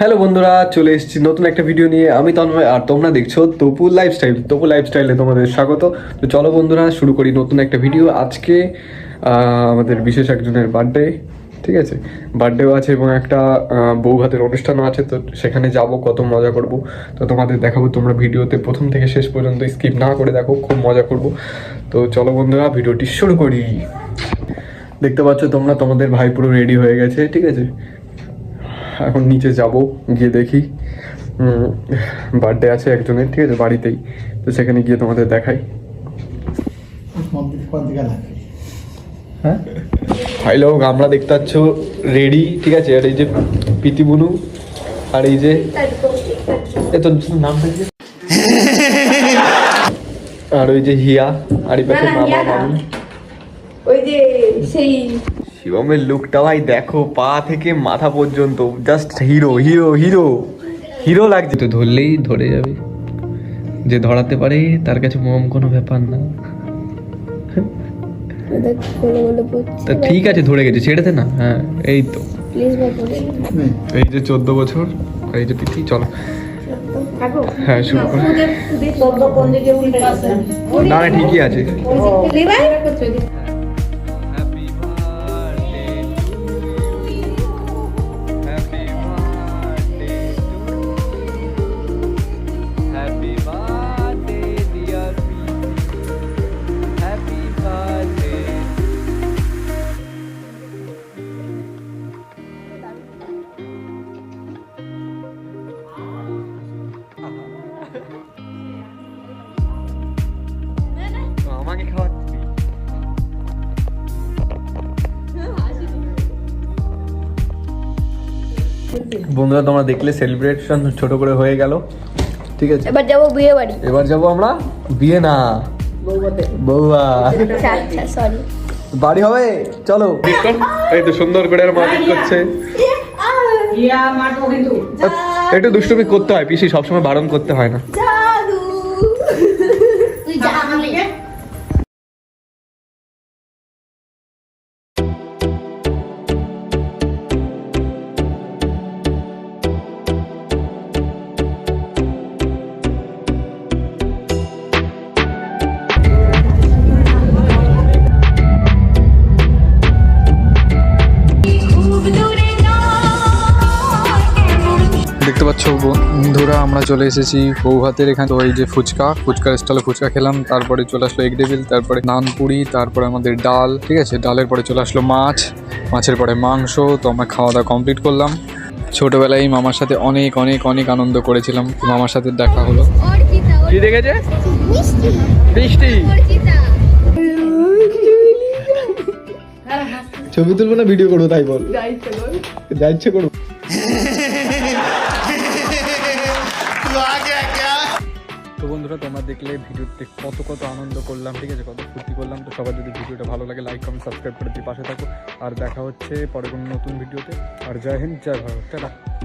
Hello বন্ধুরা চলে এসেছি নতুন একটা ভিডিও নিয়ে। আমি তন্ময় আর তোমরা দেখছ তপু লাইফস্টাইল তপু লাইফস্টাইলে তোমাদের স্বাগত। তো চলো বন্ধুরা শুরু করি নতুন একটা ভিডিও আজকে আমাদের বিশেষ একজনের বার্থডে ঠিক আছে? বার্থডেও আছে এবং একটা আহ, বউ ভাতের অনুষ্ঠানও আছে তো সেখানে যাব কত মজা করব। তো তোমাদের দেখাবো তোমরা ভিডিওতে প্রথম থেকে শেষ পর্যন্ত স্কিপ না করে দেখো খুব মজা করব। তো চলো বন্ধুরা ভিডিওটি শুরু করি। দেখতে পাচ্ছ তোমরা তোমাদের ভাই পুরো রেডি হয়ে গেছে ঠিক আছে? এখন নিচে যাব গিয়ে দেখি। বার্থডে আছে একজনের ঠিক আছে বাড়িতেই। তো সেখানে গিয়ে তোমাদের দেখাই। হ্যাঁ ভাই লোক আমরা দেখতে পাচ্ছ রেডি ঠিক আছে? আর এই যে পিতি বুনু আর এই যে নামটা আর ওই যে হিয়া আর এই পাশে মামা মামি। ওই যে সেই শিবমের লুকটা ভাই দেখো পা থেকে মাথা পর্যন্ত just hero hero hero hero লাগছে। তো ধরলেই ধরে যাবে। যে ধরাতে পারে তার কাছে মম কোনো ব্যাপার না। তা ঠিক আছে ধরে গেছে ছেড়েতে না। হ্যাঁ এই তো। এই যে চোদ্দ বছর এই যে পিতি চলো। হ্যাঁ শুরু করো। না ঠিকই আছে। বন্ধুরা তোমরা দেখলে সেলিব্রেশন ছোট করে হয়ে গেল। ঠিক আছে? এবার যাব বিয়ে বাড়ি। এবার যাব আমরা বিয়ে না বৌবা সরি বাড়ি হবে? চলো। এই তো সুন্দর করে আর মালিক করছে। একটু দুষ্টুমি করতে হয় পিসি সবসময় বারণ করতে হয় না। দেখতে পাচ্ছ বন্ধুরা আমরা চলে এসেছি বৌভাতের এখানে। তো এই যে ফুচকা ফুচকার স্টলে ফুচকা খেলাম তারপরে চলে আসলো এগ ডেভিল তারপরে নানপুরি তারপরে আমাদের ডাল ঠিক আছে? ডালের পরে চলে আসলো মাছ মাছের পরে মাংস তো আমরা খাওয়া দাওয়া কমপ্লিট করলাম। ছোটবেলায় মামার সাথে অনেক অনেক অনেক আনন্দ করেছিলাম। মামার সাথে দেখা হলো। কি দেখেছে? বৃষ্টি ছবি তুলবো না ভিডিও করব তাই বল। যা ইচ্ছে করব বন্ধুরা, তোমরা দেখলে ভিডিওতে কত কত আনন্দ করলাম, ঠিক আছে? কত ফুর্তি করলাম। তো সবার যদি ভিডিওটা ভালো লাগে লাইক কমেন্ট সাবস্ক্রাইব করে দিয়ে পাশে থাকো। আর দেখা হচ্ছে পরে কোনো নতুন ভিডিওতে। আর জয় হিন্দ, জয় ভারত। টাটা।